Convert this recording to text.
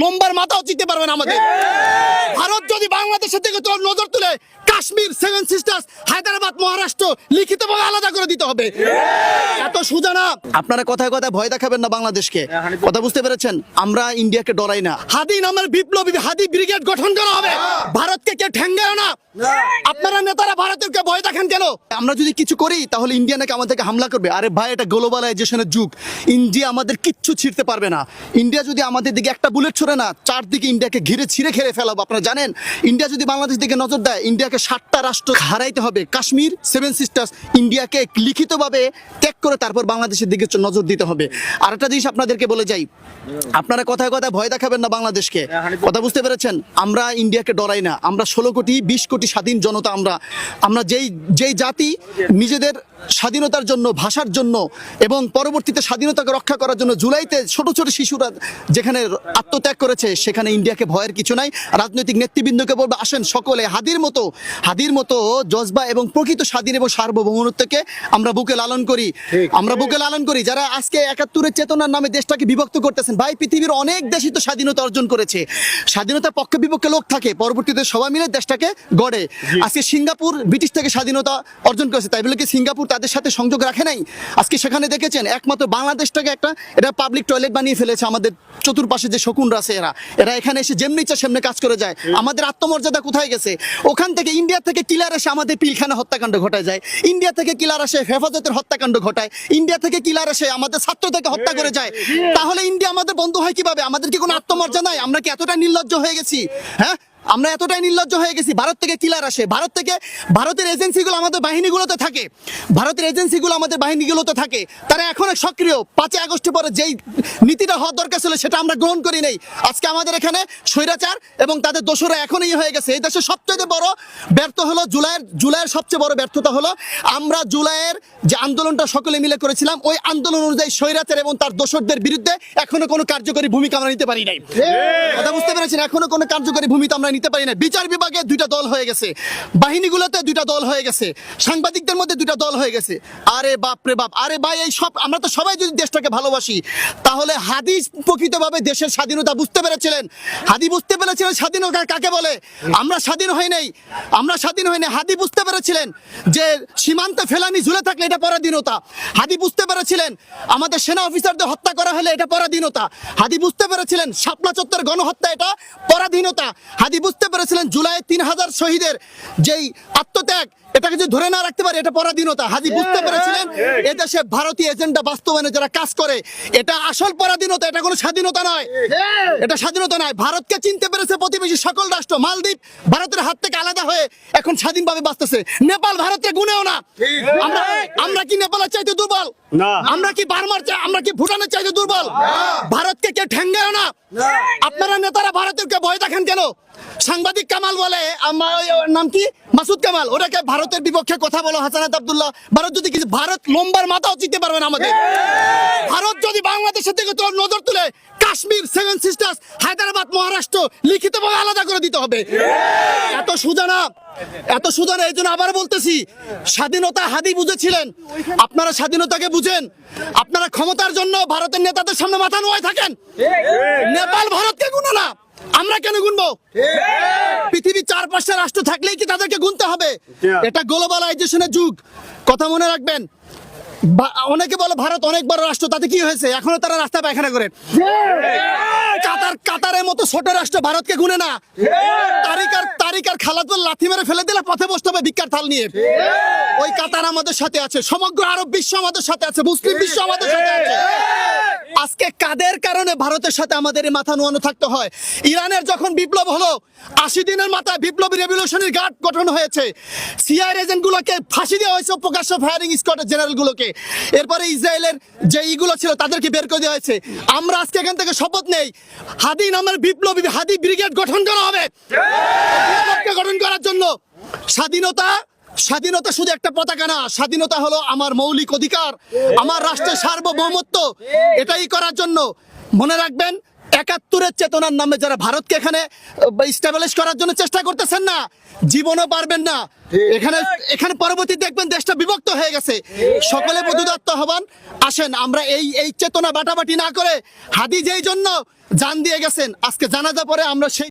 লম্বার মাথাও চিনতে পারবেন না আমাদের। ভারত যদি বাংলাদেশের দিকে তোর নজর তুলে কাশ্মীর সেভেন সিস্টার্স হায়দ্রাবাদ মহারাষ্ট্র লিখিতভাবে আলাদা করে দিতে হবে। এত সুজা না আপনারা কথায় কথায় ভয় দেখাবেন না বাংলাদেশকে। কথা বুঝতে পেরেছেন? আমরা ইন্ডিয়াকে ডরাই না। হাদি নামের বিপ্লবী হাদি ব্রিগেড গঠন করা হবে। ভারতকে কেউ ঠেঙ্গায় না। আপনারা নেতারা ভারতেরকে ভয় দেখেন কেন? আমরা যদি কিছু করি, তাহলে ইন্ডিয়া নাকি আমাদেরকে হামলা করবে। আরে ভাই, এটা গ্লোবালাইজেশনের যুগ। ইন্ডিয়া আমাদের কিচ্ছু ছিঁড়তে পারবে না। ইন্ডিয়া যদি আমাদের দিকে একটা বুলেট ছড়ে না, চারদিকে ইন্ডিয়াকে ঘিরে ছিঁড়ে খেয়ে ফেলাবো। আপনারা জানেন, ইন্ডিয়া যদি বাংলাদেশ দিকে নজর দেয়, ইন্ডিয়াকে সাতটা রাষ্ট্র হারাইতে হবে। কাশ্মীর, সেভেন সিস্টার্স, ইন্ডিয়াকে লিখিতভাবে ত্যাগ করে তারপর বাংলাদেশের দিকে নজর দিতে হবে। আরেকটা জিনিস আপনাদেরকে বলে যাই। আপনারা কথায় কথায় ভয় দেখাবেন না বাংলাদেশকে। কথা বুঝতে পেরেছেন? আমরা ইন্ডিয়াকে ডরাই না। আমরা ষোলো কোটি, বিশ কোটি স্বাধীন জনতা আমরা আমরা যেই যেই জাতি নিজেদের স্বাধীনতার জন্য ভাষার জন্য এবং পরবর্তীতে স্বাধীনতাকে রক্ষা করার জন্য জুলাইতে ছোট ছোট শিশুরা যেখানে আত্মত্যাগ করেছে সেখানে ইন্ডিয়াকে ভয়ের কিছু নাই। রাজনৈতিক নেতৃবৃন্দকে বলব আসেন সকলে হাদির মতো হাদির মতো জজবা এবং প্রকৃত স্বাধীন এবং সার্বভৌমত্বকে আমরা বুকে লালন করি। আমরা বুকে লালন করি। যারা আজকে একাত্তরের চেতনার নামে দেশটাকে বিভক্ত করতেছেন ভাই পৃথিবীর অনেক দেশই তো স্বাধীনতা অর্জন করেছে। স্বাধীনতার পক্ষে বিপক্ষে লোক থাকে পরবর্তীতে সবাই মিলে দেশটাকে গড়ে। আজকে সিঙ্গাপুর ব্রিটিশ থেকে স্বাধীনতা অর্জন করেছে তাই বলে কি সিঙ্গাপুর তাদের সাথে সংযোগ রাখে নাই। আজকে সেখানে দেখেছেন একমাত্র বাংলাদেশটাকে একটা এটা পাবলিক টয়লেট বানিয়ে ফেলেছে আমাদের চতুর্পাশে যে শকুনরা আছে এরা। এরা এখানে এসে যেমনি ইচ্ছা সেমনি কাজ করে যায়। আমাদের আত্মমর্যাদা কোথায় গেছে? ওখান থেকে ইন্ডিয়া থেকে কিলার এসে আমাদের পিলখানা হত্যাকাণ্ড ঘটায় যায়। ইন্ডিয়া থেকে কিলার এসে হেফাজতের হত্যাকাণ্ড ঘটায়। ইন্ডিয়া থেকে কিলার এসে আমাদের ছাত্র থেকে হত্যা করে যায়। তাহলে ইন্ডিয়া আমাদের বন্ধু হয় কীভাবে? আমাদের কি কোনো আত্মমর্যাদা নাই? আমরা কি এতটা নির্লজ্জ হয়ে গেছি? হ্যাঁ? আমরা এতটাই নির্লজ্জ হয়ে গেছি ভারত থেকে কিলার আসে। ভারত থেকে ভারতের এজেন্সিগুলো আমাদের বাহিনীগুলোতে থাকে। ভারতের এজেন্সিগুলো আমাদের বাহিনীগুলোতে থাকে। তারা এখনও সক্রিয়। পাঁচই আগস্ট পরে যেই নীতিটা হওয়ার দরকার ছিল সেটা আমরা গ্রহণ করি নাই। আজকে আমাদের এখানে স্বৈরাচার এবং তাদের দোষরা এখনই হয়ে গেছে। এই দেশে সবচেয়ে বড় ব্যর্থ হলো জুলাইয়ের জুলাইয়ের সবচেয়ে বড় ব্যর্থতা হলো আমরা জুলাইয়ের যে আন্দোলনটা সকলে মিলে করেছিলাম ওই আন্দোলন অনুযায়ী স্বৈরাচার এবং তার দোষরদের বিরুদ্ধে এখনও কোনো কার্যকরী ভূমিকা আমরা নিতে পারি নাই। কথা বুঝতে পেরেছেন? এখনও কোনো কার্যকরী ভূমিকা আমরা নিতে পারি না বিচার বিভাগে দুইটা দল হয়ে গেছে। বাহিনীগুলোতে দুইটা দল হয়ে গেছে। সাংবাদিকদের মধ্যে দুইটা দল হয়ে গেছে। আরে বাপ রে বাপ। আরে ভাই, এই সব আমরা তো সবাই যদি দেশটাকে ভালোবাসি, তাহলে হাদি প্রকৃতভাবে দেশের স্বাধীনতা বুঝতে পেরেছিলেন। হাদি বুঝতে পেরেছিলেন স্বাধীনতা কাকে বলে। আমরা স্বাধীন হই নাই। আমরা স্বাধীন হই নাই। হাদি বুঝতে পেরেছিলেন যে সীমান্তে ফেলানি ঝুলে থাকলে এটা পরাধীনতা। হাদি বুঝতে পেরেছিলেন আমাদের সেনা অফিসারদের হত্যা করা হলে এটা পরাধীনতা। হাদি বুঝতে পেরেছিলেন শাপলা চত্বর গণহত্যা এটা পরাধীনতা। হাদি বুঝতে পেরেছিলেন জুলাই তিন হাজার শহীদের যেই আত্মত্যাগ এটাকে যদি ধরে না রাখতে পারে এটা পরাধীনতা। হাজি বুঝতে পেরেছিলেন? এদেশে ভারতীয় এজেন্ডা বাস্তবায়নে যারা কাজ করে এটা আসল পরাধীনতা এটা কোনো স্বাধীনতা নয়। এটা স্বাধীনতা নয়। ভারতকে চিনতে পেরেছে প্রতিবেশী সকল রাষ্ট্র। মালদ্বীপ ভারতের হাত থেকে আলাদা হয়ে এখন স্বাধীনভাবে বাঁচতেছে। নেপাল ভারতের গুণেও না। আমরা আমরা কি নেপালের চাইতে দুর্বল? আমরা কি বার্মার চাই আমরা কি ভুটানের চাইতে দুর্বল? ভারতকে কে ঠেঙ্গেও না। আপনারা নেতারা ভারতেরকে ভয় দেখেন কেন? সাংবাদিক কামাল বলে, আমার নাম কি? মাসুদ কামাল। ওটাকে ভারতের বিপক্ষে কথা বলো হাসানাত আব্দুল্লাহ। ভারত যদি কিছু ভারত লম্বার মাথাও চিনতে পারবে না আমাদের। ভারত যদি বাংলাদেশের দিকে তোর নজর তুলে, কাশ্মীর সেভেন সিস্টার্স, হায়দ্রাবাদ, মহারাষ্ট্র, লিখিতভাবে আলাদা করে দিতে হবে। এত সুজা না এত সুজা না এই জন্য আবার বলতেছি, স্বাধীনতা হাদি বুঝেছিলেন। আপনারা স্বাধীনতাকে বুঝেন। আপনারা ক্ষমতার জন্য ভারতের নেতাদের সামনে মাথা নোয়ায় থাকেন। নেপাল ভারতকে গুনো না। আমরা কেন গুনবো? পৃথিবীর চার পাঁচটা রাষ্ট্র থাকলেই কি তাদেরকে গুনতে হবে? এটা গ্লোবালাইজেশনের যুগ। কথা মনে রাখবেন অনেকে বলে ভারত অনেক বড় রাষ্ট্র তাতে কি হয়েছে? এখনও তারা রাস্তা পায়খানা করে। কাতার, কাতারের মতো ছোট রাষ্ট্র ভারতকে গুনে না। তারিকার তারিকার খালাতুল লাথি মেরে ফেলে দিলে পথে বসতে হবে ভিক্ষার থাল নিয়ে। ওই কাতার আমাদের সাথে আছে, সমগ্র আরব বিশ্ব আমাদের সাথে আছে, মুসলিম বিশ্ব আমাদের সাথে আছে। আজকে কাদের কারণে ভারতের সাথে আমাদের মাথা নোয়ানো থাকতে হয়? ইরানের যখন বিপ্লব হলো, আশি দিনের মাথায় বিপ্লবী রেভলিউশনারি গার্ড গঠন হয়েছে। সিআর এজেন্ট গুলোকে ফাঁসি দেওয়া হয়েছে প্রকাশ্য ফায়ারিং স্কোয়াডের জেনারেল গুলোকে এরপরে ইসরায়েলের যে ইগুলো ছিল, তাদেরকে বের করে দেওয়া হয়েছে। আমরা আজকে এখান থেকে শপথ নেই হাদি নামের বিপ্লবী হাদি ব্রিগেড গঠন করা হবে। গঠন করার জন্য। স্বাধীনতা স্বাধীনতা শুধু একটা পতাকা না, স্বাধীনতা হলো আমার মৌলিক অধিকার, আমার রাষ্ট্রের সার্বভৌমত্ব। এটাই করার জন্য মনে রাখবেন একাত্তরের চেতনার নামে যারা ভারতকে এখানে স্টাবলিশ করার জন্য চেষ্টা করতেছেন না, জীবনও পারবেন না। এখানে এখানে পরবর্তী দেখবেন দেশটা বিভক্ত হয়ে গেছে। সকলে বধুদত্ত হবান, আসেন, আমরা এই এই চেতনা বাটাবাটি না করে হাদি যেই জন্য জান দিয়ে গেছেন, আজকে জানাজা পরে আমরা সেই